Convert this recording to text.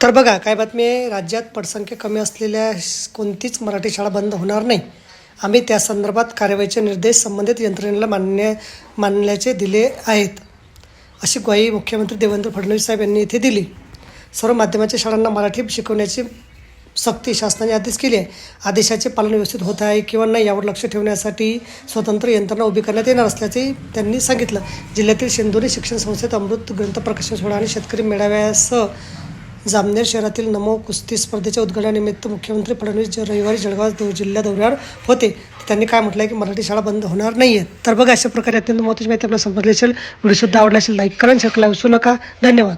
तर बघा काय बातमी आहे? राज्यात पटसंख्या कमी असलेल्या कोणतीच मराठी शाळा बंद होणार नाही. आम्ही त्या संदर्भात कार्यवाहीचे निर्देश संबंधित यंत्रणेला मान्य मानल्याचे दिले आहेत. अशी ग्वाही मुख्यमंत्री देवेंद्र फडणवीस साहेब यांनी इथे दिली. सर्व माध्यमाच्या शाळांना मराठी शिकवण्याची सक्ती शासनाने आदेश केली आहे. आदेशाचे पालन व्यवस्थित होत आहे किंवा नाही यावर लक्ष ठेवण्यासाठी स्वतंत्र यंत्रणा उभी करण्यात येणार असल्याचेही त्यांनी सांगितलं. जिल्ह्यातील शेंदुरी शिक्षण संस्थेत अमृत ग्रंथ प्रकाशन सोहळा आणि शेतकरी मेळाव्यासह जामनेर शहरातील नमो कुस्ती स्पर्धेच्या उद्घाटनानिमित्त मुख्यमंत्री फडणवीस जे रविवारी जळगाव जिल्हा दौऱ्यावर होते त्यांनी काय म्हटलं आहे की मराठी शाळा बंद होणार नाही आहेत तर बघा अशा प्रकारे अत्यंत महत्त्वाची माहिती आपल्याला समजली असेल. व्हिडिओ सुद्धा आवडला असेल लाईक करा शकला विसरू नका. धन्यवाद.